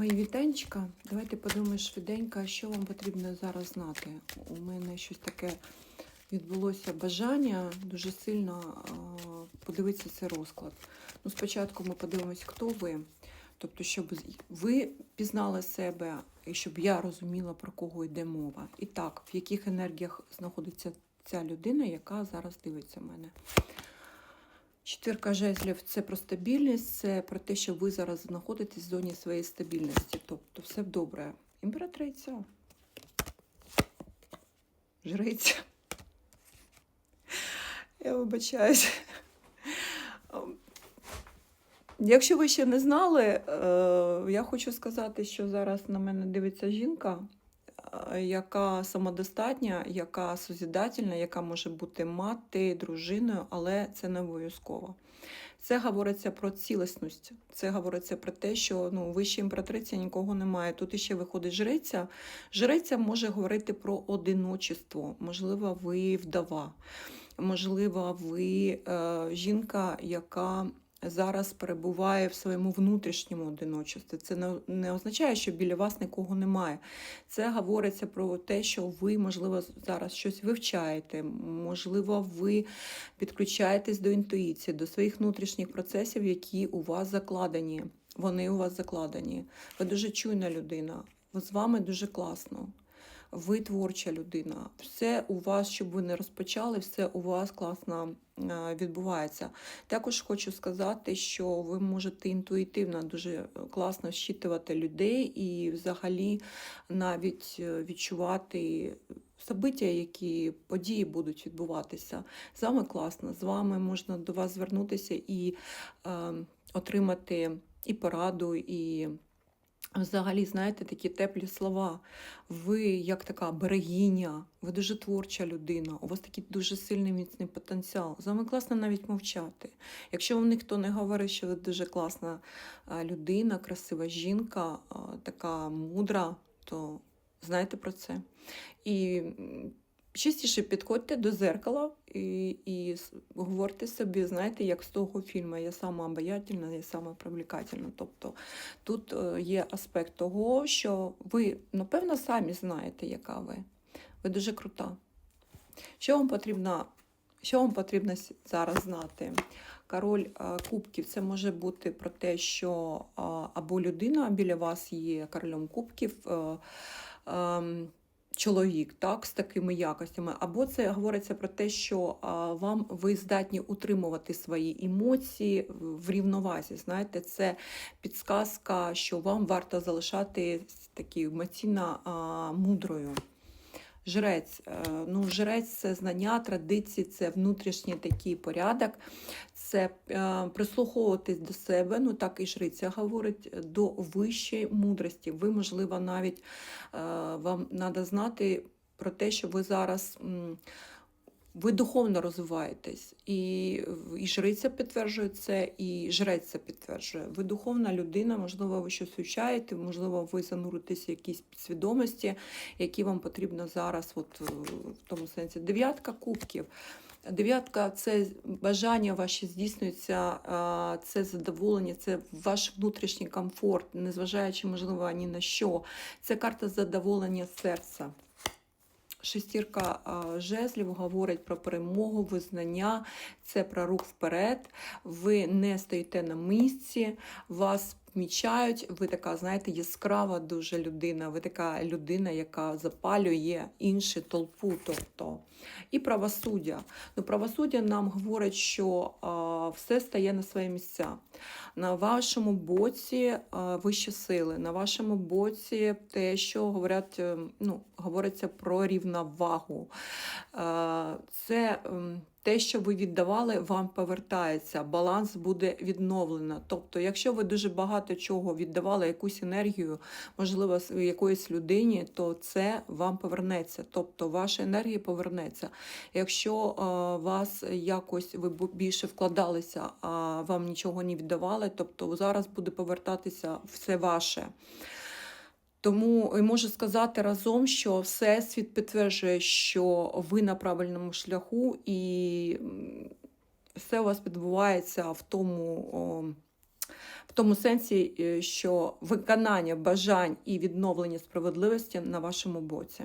Мої вітанечка. Давайте подумаємо швиденько, що вам потрібно зараз знати. У мене щось таке відбулося бажання дуже сильно подивитися цей розклад. Ну, спочатку ми подивимось, хто ви. Тобто, щоб ви пізнали себе і щоб я розуміла, про кого йде мова. І так, в яких енергіях знаходиться ця людина, яка зараз дивиться мене. Четвірка жезлів це про стабільність, це про те, що ви зараз знаходитесь в зоні своєї стабільності. Тобто все добре. Імператриця. Жриця. Я вибачаюсь. Якщо ви ще не знали, е, я хочу сказати, що зараз на мене дивиться жінка, яка самодостатня, яка созідательна, яка може бути мати, дружиною, але це не обов'язково. Це говориться про цілісність. Це говориться про те, що ну, вище імператриця нікого немає. Тут іще виходить жриця. Жриця може говорити про одиночество. Можливо, ви вдова. Можливо, ви е, жінка, яка зараз перебуває в своєму внутрішньому одиночестві. Це не, означає, що біля вас нікого немає. Це говориться про те, що ви, можливо, зараз щось вивчаєте, можливо, ви підключаєтесь до інтуїції, до своїх внутрішніх процесів, які у вас закладені. Вони у вас закладені. Ви дуже чуйна людина. З вами дуже класно. Ви творча людина. Все у вас, щоб ви не розпочали, все у вас класно е, відбувається. Також хочу сказати, що ви можете інтуїтивно дуже класно щитувати людей і взагалі навіть е, відчувати собиття, які події будуть відбуватися. З вами класно, з вами можна до вас звернутися і е, отримати і пораду, і взагалі, знаєте, такі теплі слова. Ви як така берегиня, ви дуже творча людина, у вас такий дуже сильний міцний потенціал. З вами класно навіть мовчати. Якщо вам ніхто не говорить, що ви дуже класна людина, красива жінка, така мудра, то знайте про це. І частіше підходьте до зеркала і, і говорте собі, знаєте, як з того фільму Я сама обаятельна, я сама привлекательна. Тобто тут е, є аспект того, що ви, напевно, самі знаєте, яка ви. Ви дуже крута. Що вам потрібно, що вам потрібно зараз знати? Король е, кубків це може бути про те, що е, або людина біля вас є королем кубків. Чоловік, так, з такими якостями, або це говориться про те, що вам ви здатні утримувати свої емоції в- рівновазі. Знаєте, це підсказка, що вам варто залишати такі емоційно мудрою. Жрець. Е, Ну, жрець це знання, традиції, це внутрішній такий порядок, це е, прислуховуватись до себе, ну так і жриця говорить, до вищої мудрості. Ви, можливо, навіть е, вам треба знати про те, що ви зараз. ви духовно розвиваєтесь, і, і жриця підтверджує це, і жрець це підтверджує. Ви духовна людина, можливо, ви щось вивчаєте, можливо, ви зануритесь в якісь підсвідомості, які вам потрібно зараз, от, в тому сенсі. Дев'ятка кубків. Дев'ятка це бажання ваші здійснюється, це задоволення, це ваш внутрішній комфорт, незважаючи, можливо, ні на що. Це карта задоволення серця. Шестірка жезлів говорить про перемогу, визнання, це про рух вперед. Ви не стоїте на місці, вас помічають. Ви така, знаєте, яскрава дуже людина. Ви така людина, яка запалює іншу толпу. Тобто. І правосуддя. Ну, правосуддя нам говорить, що а, все стає на свої місця. На вашому боці а, вищі сили, на вашому боці те, що говорять, е, ну, говориться про рівновагу. Е, Це ем, те, що ви віддавали, вам повертається, баланс буде відновлено. Тобто, якщо ви дуже багато чого віддавали, якусь енергію, можливо, якоїсь людині, то це вам повернеться. Тобто ваша енергія повернеться. Якщо е, вас якось ви більше вкладалися, а вам нічого не віддавали, тобто зараз буде повертатися все ваше. Тому можу сказати разом, що Всесвіт підтверджує, що ви на правильному шляху, і все у вас відбувається в тому, в тому сенсі, е, що виконання бажань і відновлення справедливості на вашому боці.